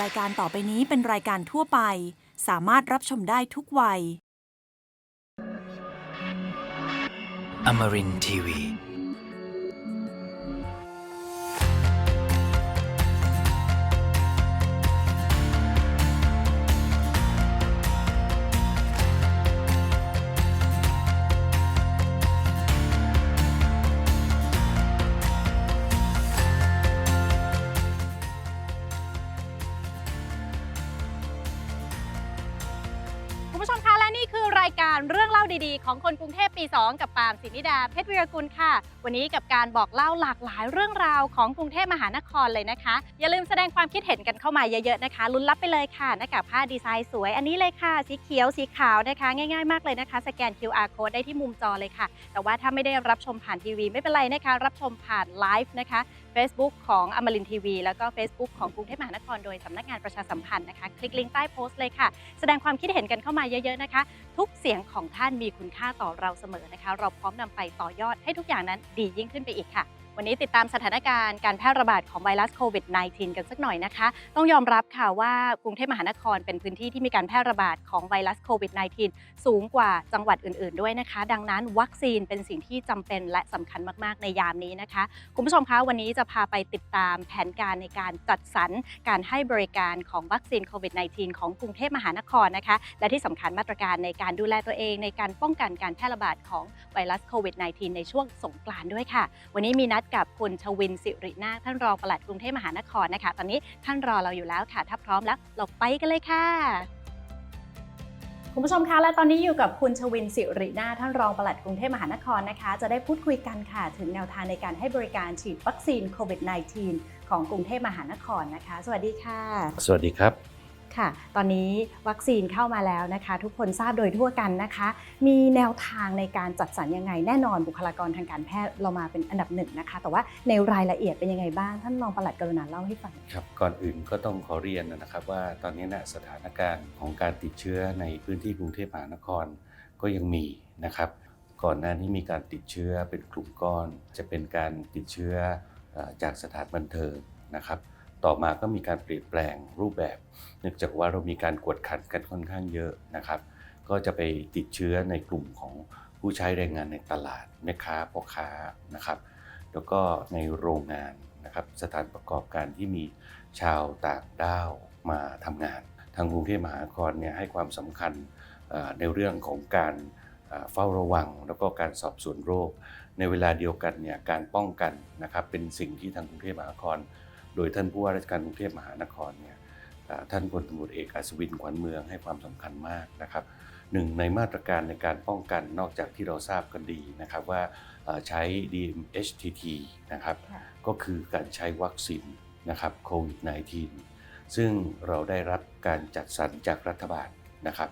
รายการต่อไปนี้เป็นรายการทั่วไป สามารถรับชมได้ทุกวัย Amarin Tiwi. ของคนกรุงเทพปี 2 กับปาล์มสินิดาเพชรวิรกุลค่ะ วันนี้กับการบอกเล่าหลากหลายเรื่องราวของกรุงเทพมหานครเลยนะคะ อย่าลืมแสดงความคิดเห็นกันเข้ามาเยอะๆนะคะ ลุ้นรับไปเลยค่ะหน้ากากผ้าดีไซน์สวยอันนี้เลยค่ะ สีเขียวสีขาวนะคะ ง่ายๆมากเลยนะคะ สแกน QR code ได้ที่มุมจอเลยค่ะ แต่ว่าถ้าไม่ได้รับชมผ่านทีวีไม่เป็นไรนะคะ รับชมผ่านไลฟ์นะคะ Facebook ของอมรินทีวี แล้วก็ Facebook ของกรุงเทพมหานครโดยสำนักงานประชาสัมพันธ์นะคะ คลิกลิงก์ใต้โพสต์เลยค่ะ แสดงความคิดเห็นกันเข้ามาเยอะ ๆ นะคะ ทุกเสียงของท่านมีคุณค่าต่อเราเสมอนะคะ เราพร้อมนำไปต่อยอดให้ทุกอย่างนั้นดียิ่งขึ้นไปอีกค่ะ วันนี้ติดตามสถานการณ์การแพร่ระบาดของไวรัสโควิด -19 กันสักหน่อยนะคะ ต้องยอมรับค่ะว่ากรุงเทพมหานครเป็นพื้นที่ที่มีการแพร่ระบาดของไวรัสโควิด -19 สูงกว่าจังหวัดอื่น ๆ ด้วยนะคะ ดังนั้นวัคซีนเป็นสิ่งที่จำเป็นและสำคัญมาก ๆ ในยามนี้นะคะ คุณผู้ชมคะวันนี้จะพาไปติดตามแผนการในการจัดสรรการให้บริการของวัคซีนโควิด -19 ของกรุงเทพมหานครนะคะ และที่สำคัญมาตรการในการดูแลตัวเองในการป้องกันการแพร่ระบาดของไวรัสโควิด -19 ในช่วงสงกรานต์ด้วยค่ะ วันนี้มีนัดกับคุณชวินสิรินาคท่านรองปลัดกรุงเทพมหานครนะคะ ตอนนี้ท่านรอเราอยู่แล้วค่ะ ถ้าพร้อมแล้วเราไปกันเลยค่ะ คุณผู้ชมคะและตอนนี้อยู่กับคุณชวินสิรินาถท่านรองปลัดกรุงเทพมหานครนะคะ จะได้พูดคุยกันค่ะ ถึงแนวทางในการให้บริการฉีดวัคซีนโควิด -19 ของกรุงเทพมหานครนะคะ สวัสดีค่ะ สวัสดีครับ ค่ะ ตอนนี้วัคซีนเข้ามาแล้วนะคะ ทุกคนทราบโดยทั่วกันนะคะ มีแนวทางในการจัดสรรยังไง แน่นอนบุคลากรทางการแพทย์เรามาเป็นอันดับหนึ่งนะคะ แต่ว่าในรายละเอียดเป็นยังไงบ้าง ท่านรองปลัดกรุณาเล่าให้ฟังครับก่อนอื่นก็ต้องขอเรียนนะครับ ว่าตอนนี้นะสถานการณ์ของการติดเชื้อในพื้นที่กรุงเทพมหานครก็ยังมีนะครับ ก่อนหน้านี้มีการติดเชื้อเป็นกลุ่มก้อน จะเป็นการติดเชื้อเอ่อจากสถานบันเทิงนะครับ ต่อมาก็มีการเปลี่ยนแปลงรูปแบบ เนื่องจากว่าเรามีการกวดขันกันค่อนข้างเยอะนะครับ ก็จะไปติดเชื้อในกลุ่มของผู้ใช้แรงงานในตลาดแม่ค้าพ่อค้านะครับ แล้วก็ในโรงงานนะครับสถานประกอบการที่มีชาวต่างด้าวมาทำงาน ทางกรุงเทพมหานครเนี่ยให้ความสำคัญในเรื่องของการเฝ้าระวัง แล้วก็การสอบสวนโรค ในเวลาเดียวกันเนี่ยการป้องกันนะครับเป็นสิ่งที่ทางกรุงเทพมหานคร โดยท่านผู้ว่าราชการกรุงเทพมหานครเนี่ยเอ่อท่านพลตำรวจเอกอัศวินขวัญเมืองให้ความสำคัญมากนะครับหนึ่งในมาตรการในการป้องกันนอกจากที่เราทราบกันดีนะครับว่าเอ่อใช้ DMHTT นะครับค่ะก็คือการใช้วัคซีนนะครับโควิด -19 ซึ่งเราได้รับการจัดสรรจากรัฐบาลนะครับ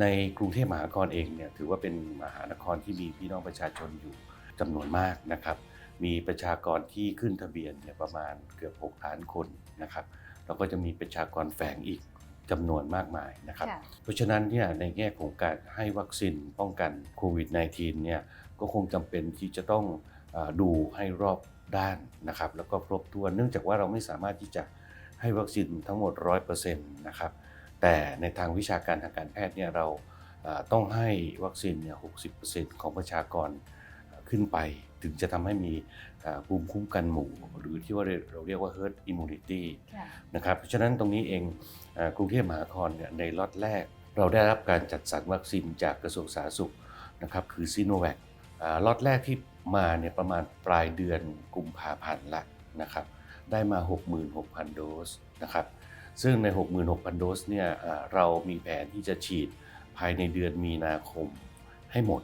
ในกรุงเทพมหานครเองเนี่ยถือว่าเป็นมหานครที่มีพี่น้องประชาชนอยู่จำนวนมากนะครับ มีประชากรที่ขึ้นทะเบียนเนี่ยประมาณเกือบ 6 ล้านคนนะครับแล้วก็จะมีประชากรแฝงอีกจำนวนมากมายนะครับค่ะเพราะฉะนั้นเนี่ยในแง่ของการให้วัคซีนป้องกันโควิด -19 เนี่ยก็คงจำเป็นที่จะต้องเออดูให้รอบด้านนะครับ แล้วก็ครบถ้วนเนื่องจากว่าเราไม่สามารถที่จะให้วัคซีนทั้งหมด 100%นะครับ แต่ในทางวิชาการทางการแพทย์เนี่ยเราเอ่อต้องให้วัคซีนเนี่ย60%ของประชากรเอ่อขึ้นไป ถึงจะทำให้มีเอ่อภูมิคุ้มกันหมู่ หรือที่ว่าเราเรียกว่า herd immunity ค่ะนะครับเพราะฉะนั้นตรงนี้เองเอ่อกรุงเทพมหานครเนี่ยในล็อตแรก เราได้รับการจัดสรรวัคซีนจากกระทรวงสาธารณสุขนะครับคือซีโนแวคล็อตแรกที่มาเนี่ยประมาณปลายเดือนกุมภาพันธ์ละนะครับได้มา 66,000 โดสนะครับซึ่งใน 66,000 โดสเนี่ยเอ่อเรามีแผนที่จะฉีดภายในเดือนมีนาคมให้หมด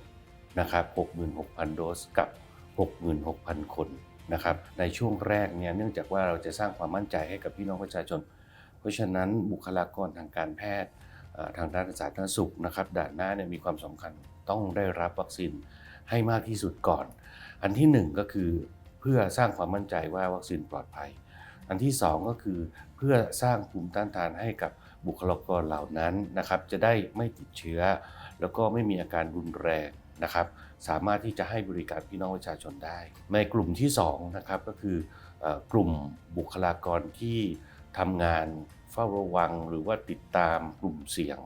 นะครับ 66,000 โดสกับ 66,000 คนนะครับในช่วงแรกเนี่ยเนื่องจากว่าเราจะสร้างความมั่นใจให้กับพี่น้องประชาชน เพราะฉะนั้นบุคลากรทางการแพทย์ทางด้านสาธารณสุขนะครับด่านหน้าเนี่ยมีความสำคัญต้องได้รับวัคซีนให้มากที่สุดก่อน อันที่หนึ่งก็คือเพื่อสร้างความมั่นใจว่าวัคซีนปลอดภัย อันที่สองก็คือเพื่อสร้างภูมิต้านทานให้กับบุคลากรเหล่านั้นนะครับจะได้ไม่ติดเชื้อ แล้วก็ไม่มีอาการรุนแรงนะครับ สามารถที่จะให้บริการพี่น้องประชาชนได้ ในกลุ่มที่2นะครับก็คืออกลุ่มบุคลากรที่ทำงานเฝ้าระวังหรือว่าติดตามกลุ่มเสี่ยง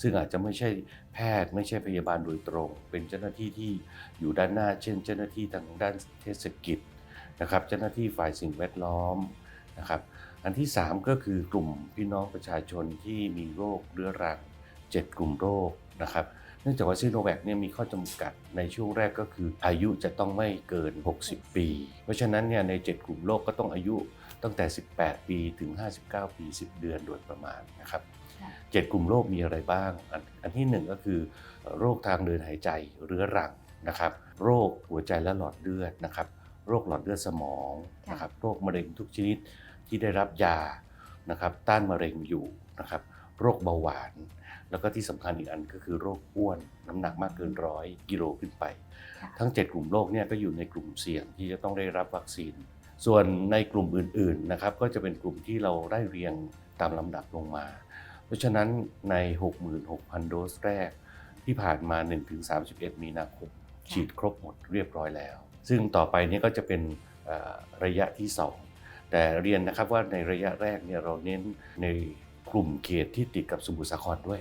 ซึ่งอาจจะไม่ใช่แพทย์ไม่ใช่พยาบาลโดยตรง เป็นเจ้าหน้าที่ที่อยู่ด้านหน้า เช่น เจ้าหน้าที่ทางด้านเทศกิจนะครับ เจ้าหน้าที่ฝ่ายสิ่งแวดล้อมนะครับ อันที่ 3 ก็คือกลุ่มพี่น้องประชาชนที่มีโรคเรื้อรัง 7 กลุ่มโรคนะครับ นื่องจากว่าซีโนแวคเนี่ยมีข้อจำกัดในช่วงแรกก็คืออายุจะต้องไม่เกิน 60 ปี เพราะฉะนั้นเนี่ยใน 7 กลุ่มโรคก็ต้องอายุตั้งแต่ 18 ปีถึง 59 ปี 10 เดือนโดยประมาณนะครับค่ะเจ็ดกลุ่มโรคมีอะไรบ้างอันอันที่หนึ่งก็คือโรคทางเดินหายใจเรื้อรังนะครับ โรคหัวใจและหลอดเลือดนะครับ โรคหลอดเลือดสมองนะครับ โรคมะเร็งทุกชนิดที่ได้รับยานะครับ ต้านมะเร็งอยู่นะครับ โรคเบาหวาน แล้วก็ที่สำคัญอีกอันก็คือโรคอ้วนน้ำหนักมากเกินร้อยกิโลขึ้นไปค่ะทั้ง 7 กลุ่มโรคเนี่ยก็อยู่ในกลุ่มเสี่ยงที่จะต้องได้รับวัคซีน ส่วนในกลุ่มอื่นๆนะครับก็จะเป็นกลุ่มที่เราได้เรียงตามลำดับลงมา เพราะฉะนั้นใน 66,000 โดสแรกที่ผ่านมา 1-31 มีนาคมฉีดครบหมดเรียบร้อยแล้ว ซึ่งต่อไปเนี้ก็จะเป็นเอ่อระยะที่ 2 แต่เรียนนะครับว่าในระยะแรกเนี่ยเราเน้นใน กลุ่มเขตที่ติดกับสมุทรสาครด้วย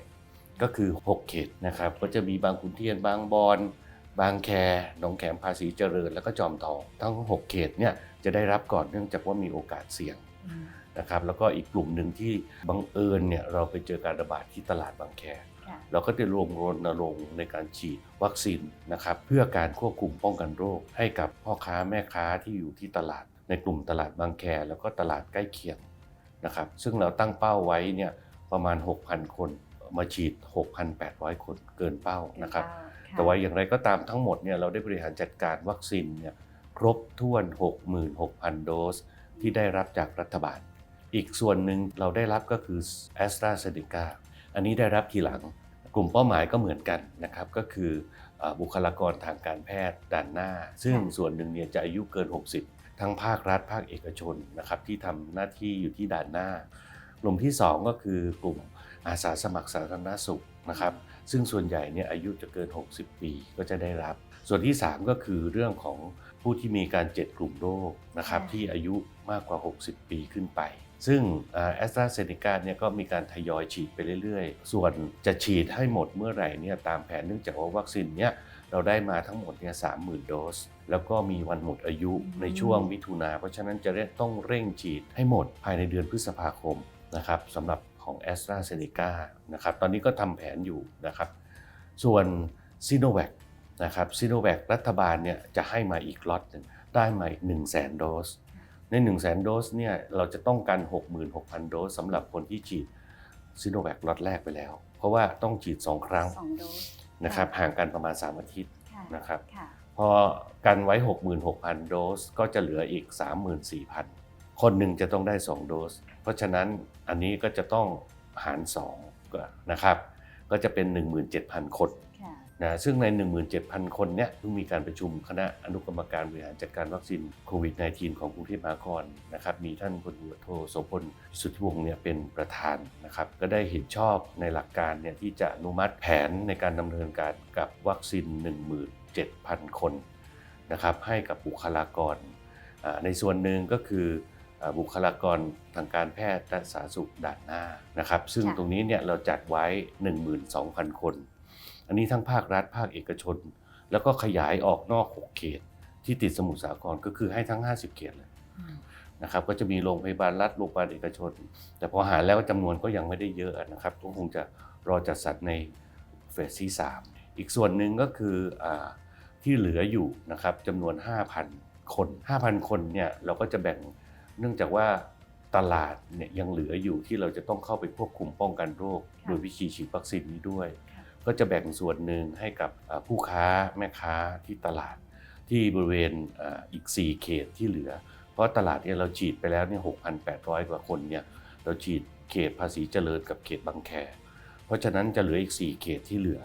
ก็คือ 6 เขตนะครับ ก็จะมีบางขุนเทียนบางบอนบางแคหนองแขมภาษีเจริญ แล้วก็จอมทอง ทั้ง 6 เขตเนี่ยจะได้รับก่อนเนื่องจากว่ามีโอกาสเสี่ยงอืมนะครับ แล้วก็อีกกลุ่มหนึ่งที่บังเอิญเนี่ยเราไปเจอการระบาดที่ตลาดบางแคค่ะเราก็จะรวมรณรงค์ในการฉีดวัคซีนนะครับเพื่อการควบคุมป้องกันโรค ให้กับพ่อค้าแม่ค้าที่อยู่ที่ตลาด ในกลุ่มตลาดบางแค แล้วก็ตลาดใกล้เคียง นะครับซึ่งเราตั้งเป้าไว้เนี่ยประมาณ 6,000 คนมาฉีด 6,800 คนเกินเป้านะครับ แต่ว่าอย่างไรก็ตามทั้งหมดเนี่ยเราได้บริหารจัดการวัคซีนเนี่ยครบถ้วน 66,000 โดส ที่ได้รับจากรัฐบาล อีกส่วนหนึ่งเราได้รับก็คือ a s t r a z เซ e c a อันนี้ได้รับทีหลังกลุ่มเป้าหมายก็เหมือนกันนะครับก็คือเอ่อบุคลากรทางการแพทย์ด่านหน้า ซึ่งค่ะส่วนหนึ่งเนี่ยจะอายุเกิน 60 ทั้งภาครัฐ ภาคเอกชนนะครับที่ทำหน้าที่อยู่ที่ด่านหน้ากลุ่มที่ 2 ก็คือกลุ่มอาสาสมัครสาธารณสุขนะครับ ซึ่งส่วนใหญ่เนี่ยอายุจะเกิน 60 ปีก็จะได้รับ ส่วนที่ 3 ก็คือเรื่องของผู้ที่มีการเจ็ดกลุ่มโรคนะครับค่ะที่อายุมากกว่า 60 ปีขึ้นไป ซึ่งแอสตราเซเนกาเนี่ยก็มีการทยอยฉีดไปเรื่อยๆ ส่วนจะฉีดให้หมดเมื่อไหร่เนี่ยตามแผนเนื่องจากว่าวัคซีนเนี่ย เราได้มาทั้งหมดเนี่ยสามหมื่นโดส แล้วก็มีวันหมดอายุในช่วงมิถุนาเพราะฉะนั้นจะต้องเร่งฉีดให้หมดภายในเดือนพฤษภาคมนะครับสำหรับของ a s t r a z เซ e c a นะครับตอนนี้ก็ทำแผนอยู่นะครับ ส่วนซีโนแวคนะครับซีโนแวครัฐบาลเนี่ยจะให้มาอีกล็อตหนึ่งได้มาอีก 1 0 0 0 0แสนโดส ใน 1 0 0 0 0แสนโดสเนี่ยเราจะต้องการ 66,000 โดสสำหรับคนที่ฉีดซีโนแวคล็อตแรกไปแล้ว เพราะว่าต้องฉีด 2 ครั้งสองโดส นะครับห่างกันประมาณ 3 อาทิตย์ค่ะนะครับค่ะพอกันไว้ 66,000 โดสก็จะเหลืออีก 34,000 คนหนึ่งจะต้องได้ 2 โดส เพราะฉะนั้นอันนี้ก็จะต้องหาร2ก็นะครับก็จะเป็น 17,000 คนค่ะ นะซึ่งใน 17,000 คนเนี่ยเพิ่งมีการประชุมคณะอนุกรรมการบริหารจัดการวัคซีนโควิด -19 ของกรุงเทพมหานครนะครับมีท่านพลตำรวจโทโสพลสุทธิวงศ์เนี่ยเป็นประธานนะครับก็ได้เห็นชอบในหลักการเนี่ยที่จะอนุมัติแผนในการดำเนินการกับวัคซีน 17,000 คนนะครับให้กับบุคลากรอ่าในส่วนหนึ่งก็คืออ่าบุคลากรทางการแพทย์และสาธารณสุขด่านหน้านะครับซึ่งค่ะตรงนี้เนี่ยเราจัดไว้ 12,000 คน อันนี้ทั้งภาครัฐภาคเอกชน แล้วก็ขยายออกนอก6เขต ที่ติดสมุทรสาครก็คือให้ทั้ง 50 เขตเลยนะครับก็จะมีโรงพยาบาลรัฐโรงพยาบาลเอกชน แต่พอหารแล้วจำนวนก็ยังไม่ได้เยอะนะครับก็คงจะรอจัดสรรในเฟสที่3อีกส่วนหนึ่งก็คืออาที่เหลืออยู่นะครับจำนวน 5,000 คน 5,000 คนเนี่ยเราก็จะแบ่งเนื่องจากว่าตลาดเนี่ยยังเหลืออยู่ที่เราจะต้องเข้าไปควบคุมป้องกันโรคค่ะโดยวิธีฉีดวัคซีนนี้ด้วยค่ะ ก็จะแบ่งส่วนหนึ่งให้กับผู้ค้าแม่ค้าที่ตลาดที่บริเวณอีก 4 เขตที่เหลือ เพราะตลาดเนี่ยเราฉีดไปแล้วเนี่ย6,800 กว่าคนเนี่ยเราฉีดเขตภาษีเจริญกับเขตบางแค เพราะฉะนั้นจะเหลืออีก 4 เขตที่เหลือ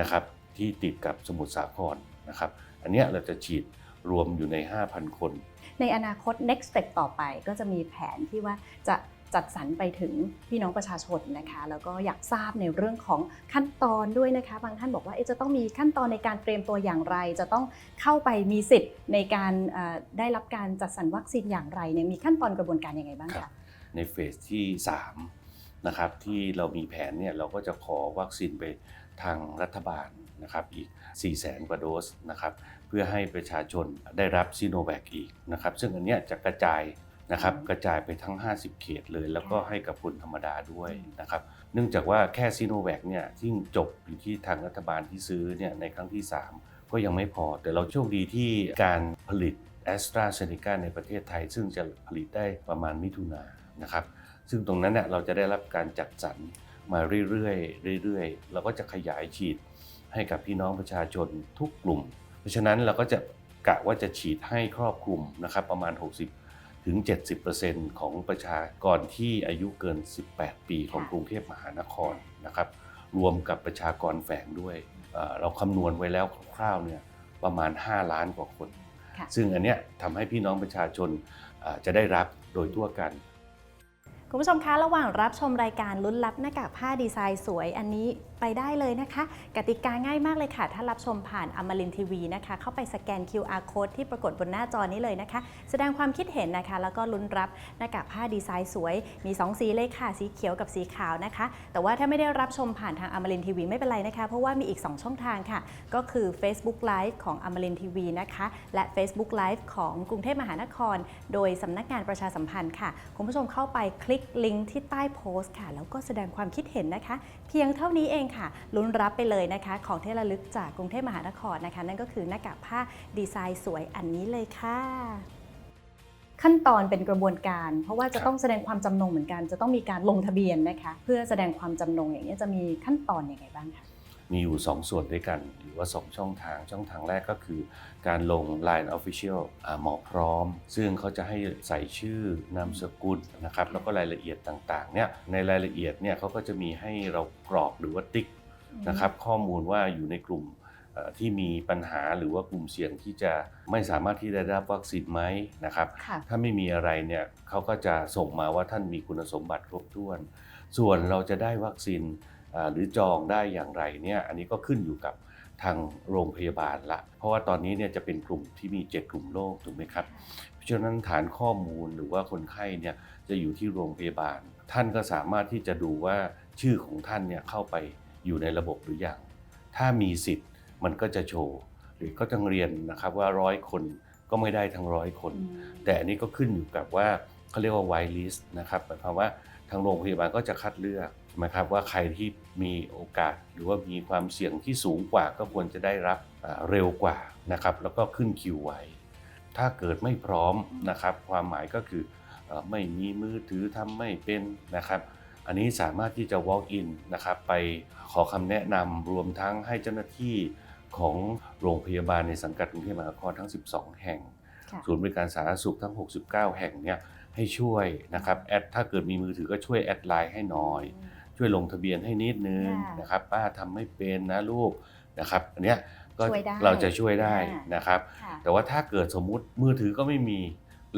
นะครับที่ติดกับสมุทรสาครนะครับ อันนี้เราจะฉีดรวมอยู่ใน 5,000 คน ในอนาคต next step ต่อไปก็จะมีแผนที่ว่าจะ จัดสรรไปถึงพี่น้องประชาชนนะคะแล้วก็อยากทราบในเรื่องของขั้นตอนด้วยนะคะ บางท่านบอกว่าจะต้องมีขั้นตอนในการเตรียมตัวอย่างไร จะต้องเข้าไปมีสิทธิ์ในการได้รับการจัดสรรวัคซีนอย่างไรเนี่ยมีขั้นตอนกระบวนการยังไงบ้างคะในเฟสที่3นะครับที่เรามีแผนเนี่ยเราก็จะขอวัคซีนไปทางรัฐบาลนะครับอีก 4 0 0แสนกว่าโดสนะครับเพื่อให้ประชาชนได้รับซีโนแวคอีกนะครับซึ่งอันนี้จะกระจาย นะครับกระจายไปทั้ง 50 เขตเลย แล้วก็ให้กับคนธรรมดาด้วยนะครับเนื่องจากว่าแค่ซีโนแวคเนี่ยที่จบอยู่ที่ทางรัฐบาลที่ซื้อเนี่ยในครั้งที่ 3 ก็ยังไม่พอ แต่เราโชคดีที่การผลิตแอสตราเซเนกาในประเทศไทย ซึ่งจะผลิตได้ประมาณมิถุนายนนะครับซึ่งตรงนั้นเนี่ยเราจะได้รับการจัดสรรมาเรื่อยๆเรื่อยๆเราก็จะขยายฉีดให้กับพี่น้องประชาชนทุกกลุ่ม เพราะฉะนั้นเราก็จะกะว่าจะฉีดให้ครอบคลุมนะครับประมาณ 60 ถึง 70%ของประชากรที่อายุเกิน 18 ปีของกรุงเทพมหานครนะครับ รวมกับประชากรแฝงด้วยเอ่อเราคำนวณไว้แล้วคร่าวๆเนี่ยประมาณ 5 ล้านกว่าคนค่ะซึ่งอันเนี้ยทำให้พี่น้องประชาชนเอ่อจะได้รับโดยทั่วกัน คุณผู้ชมคะ ระหว่างรับชมรายการลุ้นรับหน้ากากผ้าดีไซน์สวยอันนี้ไปได้เลยนะคะ กติกาง่ายมากเลยค่ะ ถ้ารับชมผ่านอมรินทีวีนะคะ เข้าไปสแกน QR code ที่ปรากฏบนหน้าจอนี้เลยนะคะ แสดงความคิดเห็นนะคะ แล้วก็ลุ้นรับหน้ากากผ้าดีไซน์สวย มี 2 สีเลยค่ะ สีเขียวกับสีขาวนะคะ แต่ว่าถ้าไม่ได้รับชมผ่านทางอมรินทีวีไม่เป็นไรนะคะ เพราะว่ามีอีก 2 ช่องทางค่ะ ก็คือ Facebook Live ของอมรินทีวีนะคะ และ Facebook Live ของกรุงเทพมหานคร โดยสำนักงานประชาสัมพันธ์ค่ะ คุณผู้ชมเข้าไปคลิกลิงก์ที่ใต้โพสต์ค่ะ แล้วก็แสดงความคิดเห็นนะคะ เพียงเท่านี้เองค่ะลุ้นรับไปเลยนะคะ ของที่ระลึกจากกรุงเทพมหานครนะคะ นั่นก็คือหน้ากากผ้าดีไซน์สวยอันนี้เลยค่ะ ขั้นตอนเป็นกระบวนการ เพราะว่าจะต้องแสดงความจำนงเหมือนกัน จะต้องมีการลงทะเบียนนะคะ เพื่อแสดงความจำนงอย่างนี้ยจะมีขั้นตอนยังไงบ้างคะ มีอยู่ 2 ส่วนด้วยกันหรือ ว่า 2 ช่องทาง ช่องทางแรกก็คือ การลง Line Official อ่าหมอพร้อม ซึ่งเขาจะให้ใส่ชื่อนามสกุลนะครับแล้วก็รายละเอียดต่างๆเนี่ยในรายละเอียดเนี่ยเขาก็จะมีให้เรากรอกหรือว่าติ๊กนะครับข้อมูลว่าอยู่ในกลุ่มเอ่อที่มีปัญหาหรือว่ากลุ่มเสี่ยงที่จะไม่สามารถที่จะได้รับวัคซีนไหมนะครับค่ะถ้าไม่มีอะไรเนี่ยเขาก็จะส่งมาว่าท่านมีคุณสมบัติครบถ้วน ส่วนเราจะได้วัคซีนอ่าหรือจองได้อย่างไรเนี่ยอันนี้ก็ขึ้นอยู่กับ ทางโรงพยาบาลละ เพราะว่าตอนนี้เนี่ยจะเป็นกลุ่มที่มี 7 กลุ่มโรคถูกไหมครับ เพราะฉะนั้นฐานข้อมูลหรือว่าคนไข้เนี่ยจะอยู่ที่โรงพยาบาล ท่านก็สามารถที่จะดูว่าชื่อของท่านเนี่ยเข้าไปอยู่ในระบบหรือยัง ถ้ามีสิทธิ์มันก็จะโชว์ หรือก็ต้องเรียนนะครับว่าร้อยคนก็ไม่ได้ทั้งร้อยคน แต่อันนี้ก็ขึ้นอยู่กับว่าเขาเรียกว่า white list นะครับหมายความว่าทางโรงพยาบาลก็จะคัดเลือก นะครับว่าใครที่มีโอกาสหรือว่ามีความเสี่ยงที่สูงกว่าก็ควรจะได้รับอ่าเร็วกว่านะครับแล้วก็ขึ้นคิวไว้ ถ้าเกิดไม่พร้อมนะครับ ความหมายก็คือเอ่อไม่มีมือถือทำไม่เป็นนะครับ อันนี้สามารถที่จะ walk in นะครับไปขอคำแนะนำรวมทั้งให้เจ้าหน้าที่ของโรงพยาบาลในสังกัดกรุงเทพมหานครทั้ง 12 แห่งค่ะศูนย์บริการสาธารณสุขทั้ง 69 แห่งเนี่ยให้ช่วยนะครับแอดถ้าเกิดมีมือถือก็ช่วยแอดไลน์ให้หน่อย ช่วยลงทะเบียนให้นิดนึงค่ะนะครับป้าทำไม่เป็นนะลูกนะครับอันเนี้ยก็ช่วยได้เราจะช่วยได้อ่าน นะครับ ค่ะแต่ว่าถ้าเกิดสมมุติมือถือก็ไม่มี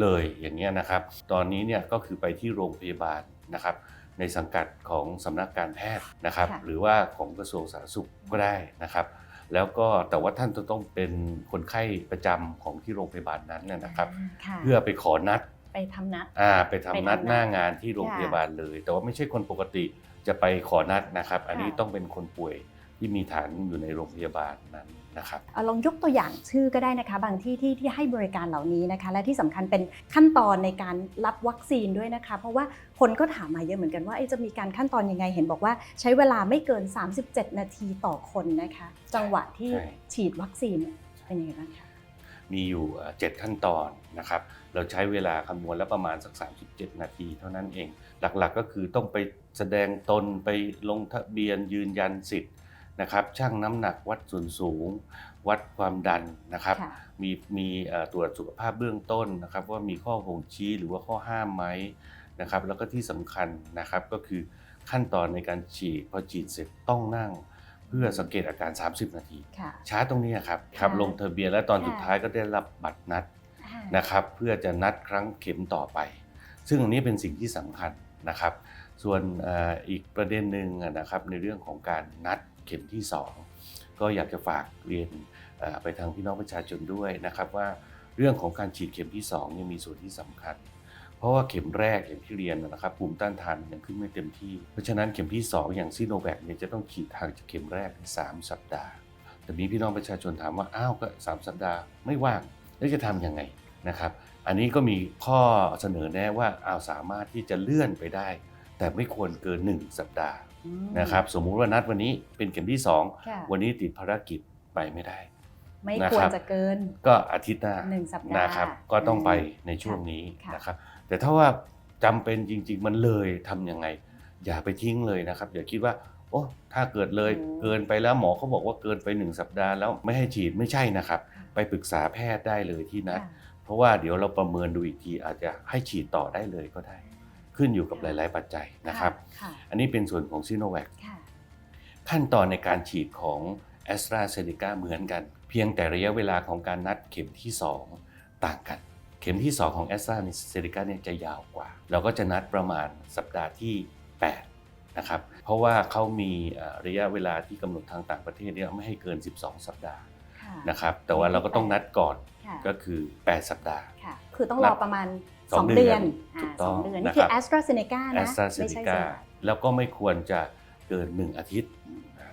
เลยอย่างเงี้ยนะครับ ตอนนี้เนี่ยก็คือไปที่โรงพยาบาลนะครับ ในสังกัดของสำนักการแพทย์นะครับ ค่ะ หรือว่าของกระทรวงสาธารณสุขก็ได้นะครับ แล้วก็แต่ว่าท่านจะต้องเป็นคนไข้ประจำของที่โรงพยาบาลนั้นนะนะครับ ค่ะเพื่อไปขอนัดไปทำนัด อ่าไปทำไปทำนันัดดหน้างานที่โรงค่ะพยาบาลเลย แต่ว่าไม่ใช่คนปกติ จะไปขอนัดนะครับ อันนี้ค่ะต้องเป็นคนป่วยที่มีฐานอยู่ในโรงพยาบาลนั้นนะครับเอาลองยกตัวอย่างชื่อก็ได้นะคะ บางที่ที่ที่ให้บริการเหล่านี้นะคะ และที่สำคัญเป็นขั้นตอนในการรับวัคซีนด้วยนะคะ เพราะว่าคนก็ถามมาเยอะเหมือนกันว่าเอ๊ะจะมีการขั้นตอนยังไงเห็นบอกว่า ใช้เวลาไม่เกิน 37 นาทีต่อคนนะคะ จังหวะที่ใช่ฉีดวัคซีนเนี่ยเป็นยังไงบ้างคะมีอยู่เอ่อ7ขั้นตอน นะครับเราใช้เวลาคำนวณแล้วประมาณสัก 37 นาที เท่านั้นเอง หลักๆก็คือต้องไปแสดงตนไปลงทะเบียนยืนยันสิทธิ์นะครับชั่งน้ำหนักวัดส่วนสูง วัดความดันนะครับ ค่ะ มีมีเอ่อตรวจสุขภาพเบื้องต้นนะครับ ว่ามีข้อบ่งชี้หรือว่าข้อห้ามไหมนะครับ แล้วก็ที่สำคัญนะครับก็คือขั้นตอนในการฉีดพอฉีดเสร็จต้องนั่ง เพื่อสังเกตอาการ 30 นาที ค่ะ ช้าตรงนี้ครับครับค่ะลงทะเบียนแล้วตอนค่ะสุดท้ายก็ได้รับบัตรนัดอ่า นะครับ เพื่อจะนัดครั้งเข็มต่อไป ซึ่งอันนี้เป็นสิ่งที่สำคัญนะครับ ส่วนอีกประเด็นหนึ่งนะครับในเรื่องของการนัดเข็มที่ 2 ก็อยากจะฝากเรียนไปทางพี่น้องประชาชนด้วยนะครับว่าเรื่องของการฉีดเข็มที่2เนี่ยมีส่วนที่สำคัญ เพราะว่าเข็มแรกอย่างที่เรียนนะครับภูมิต้านทานมันยังขึ้นไม่เต็มที่ เพราะฉะนั้นเข็มที่ 2 อย่างซีโนแวคเนี่ยจะต้องฉีดทางจากเข็มแรกในสามสัปดาห์ แต่มีพี่น้องประชาชนถามว่า อ้าวก็ 3 สัปดาห์ไม่ว่าง แล้วจะทำยังไง นะครับ อันนี้ก็มีข้อเสนอแนะว่าอ้าวสามารถที่จะเลื่อนไปได้ แต่ไม่ควรเกิน 1 สัปดาห์อืมนะครับ สมมุติว่านัดวันนี้เป็นเข็มที่ค่ะ2วันนี้ติดภารกิจไปไม่ได้ ไม่นะควรครับจะเกิน ก็อาทิตย์หน้าหนึ่งสัปดาห์นะครับก็ต้องไปในช่วงนี้ค่ะนะครับ แต่ถ้าว่าจำเป็นจริง ๆ มันเลยทำยังไง อย่าไปทิ้งเลยนะครับ อย่าคิดว่าโอ้ถ้าเกิดเลยเกินไปแล้วหมอเขาบอกว่าเกินไปหนึ่งสัปดาห์แล้วไม่ให้ฉีดไม่ใช่นะครับ ไปปรึกษาแพทย์ได้เลยที่นัดค่ะ เพราะว่าเดี๋ยวเราประเมินดูอีกทีอาจจะให้ฉีดต่อได้เลยก็ได้ ขึ้นอยู่กับหลาย ๆ ปัจจัยนะครับค่ะอันนี้เป็นส่วนของซีโนแวคค่ะขั้นตอนในการฉีดของ a s t r a z เซ e c a เหมือนกัน เพียงแต่ระยะเวลาของการนัดเข็มที่ 2 ต่างกัน เข็มที่ 2 ของ a s t r a z เซ e c a เนี่ยจะยาวกว่า เราก็จะนัดประมาณสัปดาห์ที่ 8 นะครับ เพราะว่าเขามีเอ่อระยะเวลาที่กำหนดทางต่างประเทศเนี่ยไม่ให้เกิน 12 สัปดาห์ค่ะนะครับแต่ว่าเราก็ต้องนัดก่อนค่ะ ก็คือ8สัปดาห์ค่ะคือต้องรอประมาณสอง2เดืเดืออนนถูกาต้องสเดือนนะนี่คือครับแอสตราเซเนกาแอนะสตราเซไม่เนใช่กาซีโนแวคแล้วก็ไม่ควรจะเกิน 1 อาทิตย์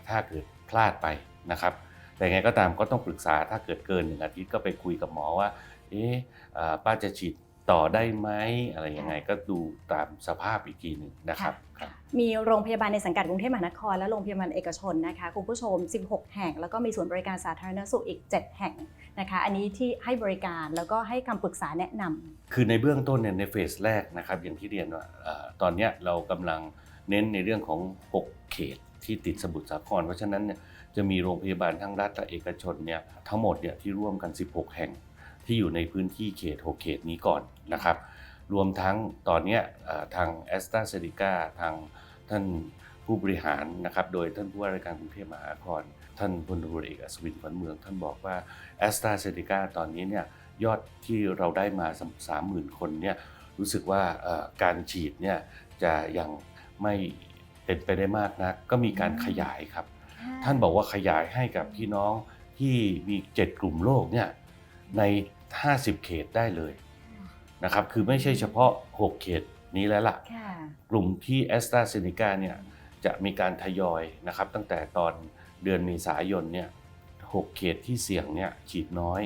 ถ้าเกิดพลาดไปนะครับ แต่ไงก็ตามก็ต้องปรึกษาถ้าเกิดเกิน 1 อาทิตย์ก็ไปคุยกับหมอว่า เอ๊ะอ่าป้าจะฉีด ต่อได้ไหมอะไรยังไงก็ดูตามสภาพอีกทีหนึ่งนะครับครับ มีโรงพยาบาลในสังกัดกรุงเทพมหานคร และโรงพยาบาลเอกชนนะคะคุณผู้ชม 16 แห่ง แล้วก็มีศูนย์บริการสาธารณสุขอีก 7 แห่งนะคะอันนี้ที่ให้บริการแล้วก็ให้คำปรึกษาแนะนำคือในเบื้องต้นเนี่ยในเฟสแรกนะครับอย่างที่เรียนว่าเอ่อตอนเนี้ยเรากำลังเน้นในเรื่องของ 6 เขตที่ติดสมุทรสาคร เพราะฉะนั้นเนี่ยจะมีโรงพยาบาลทั้งรัฐและเอกชนเนี่ยทั้งหมดเนี่ยที่ร่วมกัน 16 แห่ง ที่อยู่ในพื้นที่เขต6เขตนี้ก่อนนะครับ รวมทั้งตอนเนี้ยเอ่อทางแอสตราเซเนกาทางท่านผู้บริหารนะครับโดยท่านผู้ว่าราชการกรุงเทพมหานคร ท่านพลตำรวจเอกอัศวินขวัญเมือง ท่านบอกว่าแอสตราเซเนกาตอนนี้เนี่ยยอดที่เราได้มาสามหมื่นคนเนี่ยรู้สึกว่าเอ่อการฉีดเนี่ยจะยังไม่เป็นไปได้มากนักก็มีการขยายครับ ท่านบอกว่าขยายให้กับพี่น้องที่มี 7 กลุ่มโรคเนี่ยใน 50 เขตได้เลยนะครับคือไม่ใช่เฉพาะ 6 เขตนี้แล้วล่ะค่ะ กลุ่มที่แอสตราเซเนกาเนี่ยจะมีการทยอยนะครับตั้งแต่ตอนเดือนเมษายนเนี่ยหกเขตที่เสี่ยงเนี่ยฉีดน้อย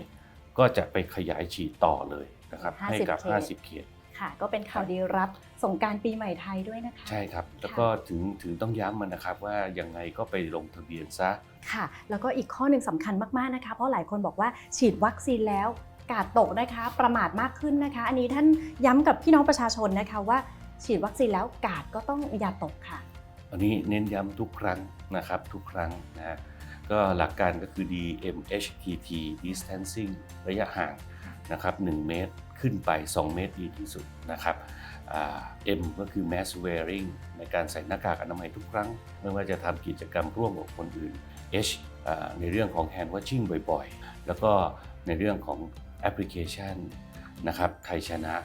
ก็จะไปขยายฉีดต่อเลยนะครับ50ให้กับเขต50 เขตค่ะก็เป็นข่าวดีรับสงกรารปีใหม่ไทยด้วยนะคะ ใช่ครับ แล้วก็ถึงถึงต้องย้ำมันนะครับว่ายังไงก็ไปลงทะเบียนซะ ค่ะ แล้วก็อีกข้อหนึ่งสำคัญมากๆนะคะ เพราะหลายคนบอกว่าฉีดวัคซีนแล้ว กาดตกนะคะ ประมาทมากขึ้นนะคะ อันนี้ท่านย้ำกับพี่น้องประชาชนนะคะว่า ฉีดวัคซีนแล้วกาดก็ต้องอย่าตกค่ะอันนี้เน้นย้ำทุกครั้งนะครับทุกครั้งนะฮะก็หลักการก็คือ DMHTT distancing ระยะห่างนะครับ1เมตรขึ้นไป 2 เมตรดีที่สุดนะครับอ่า M ก็คือ mask wearing ในการใส่หน้ากากอนามัยทุกครั้ง ไม่ว่าจะทำกิจกรรมร่วมกับคนอื่น H อ่าในเรื่องของ hand washing บ่อยๆ แล้วก็ในเรื่องของ แอปพลิเคชันนะครับไทยชนะ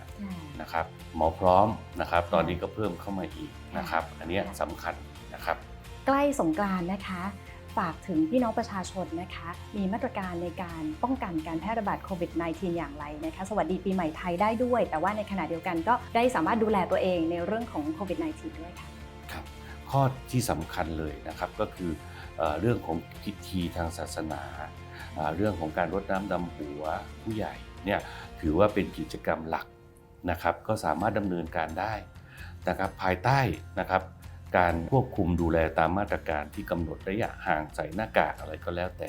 นะครับหมอพร้อมนะครับ ตอนนี้ก็เพิ่มเข้ามาอีกนะครับ อันเนี้ยสำคัญนะครับ ใกล้สงกรานต์นะคะ ฝากถึงพี่น้องประชาชนนะคะ มีมาตรการในการป้องกันการแพร่ระบาดโควิด -19 อย่างไรนะคะ สวัสดีปีใหม่ไทยได้ด้วย แต่ว่าในขณะเดียวกันก็ได้สามารถดูแลตัวเองในเรื่องของโควิด -19 ด้วยค่ะ ครับ ข้อที่สำคัญเลยนะครับก็คือ เรื่องของพิธีทางศาสนา เรื่องของการรดน้ำดำหัวผู้ใหญ่เนี่ยถือว่าเป็นกิจกรรมหลักนะครับก็สามารถดำเนินการได้นะครับภายใต้นะครับการควบคุมดูแลตามมาตรการที่กำหนดระยะห่างใส่หน้ากากอะไรก็แล้วแต่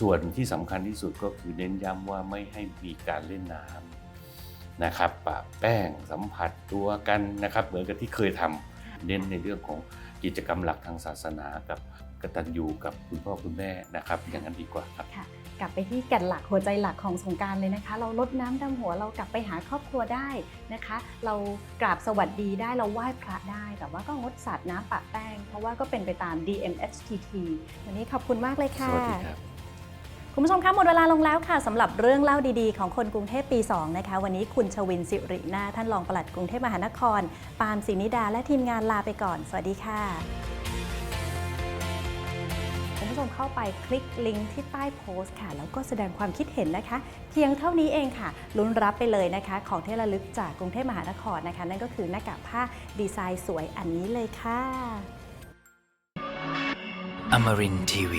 ส่วนที่สำคัญที่สุดก็คือเน้นย้ำว่าไม่ให้มีการเล่นน้ำนะครับปะแป้งสัมผัสตัวกันนะครับเหมือนกับที่เคยทำเน้นในเรื่องของกิจกรรมหลักทางศาสนากับ ตัญญูกับคุณพ่อคุณแม่นะครับ อย่างนั้นดีกว่าครับค่ะกลับไปที่แก่นหลักหัวใจหลักของสงกรารเลยนะคะ เราลดน้ำดำหัวเรากลับไปหาครอบครัวได้นะคะ เรากราบสวัสดีได้เราไหว้พระได้ แต่ว่าก็งดสาดน้ำปะแป้ง เพราะว่าก็เป็นไปตาม DMHTT วันนี้ขอบคุณมากเลยสค่ะวัสดีครับคุณผู้ชมคะหมดเวลาลงแล้วค่ะสำหรับเรื่องเล่าดีๆ ของคนกรุงเทพปี 2 นะคะ วันนี้คุณชวินสิรินาถท่านรองปลัดกรุงเทพมหานคร ปาล์มศินิดาและทีมงานลาไปก่อน สวัสดีค่ะคุณ ผู้ชมผู้ชมเข้าไปคลิกลิงก์ที่ใต้โพสต์ค่ะ แล้วก็แสดงความคิดเห็นนะคะ เพียงเท่านี้เองค่ะ ลุ้นรับไปเลยนะคะ ของที่ระลึกจากกรุงเทพมหานครนะคะ นั่นก็คือหน้ากากผ้าดีไซน์สวยอันนี้เลยค่ะ Amarin TV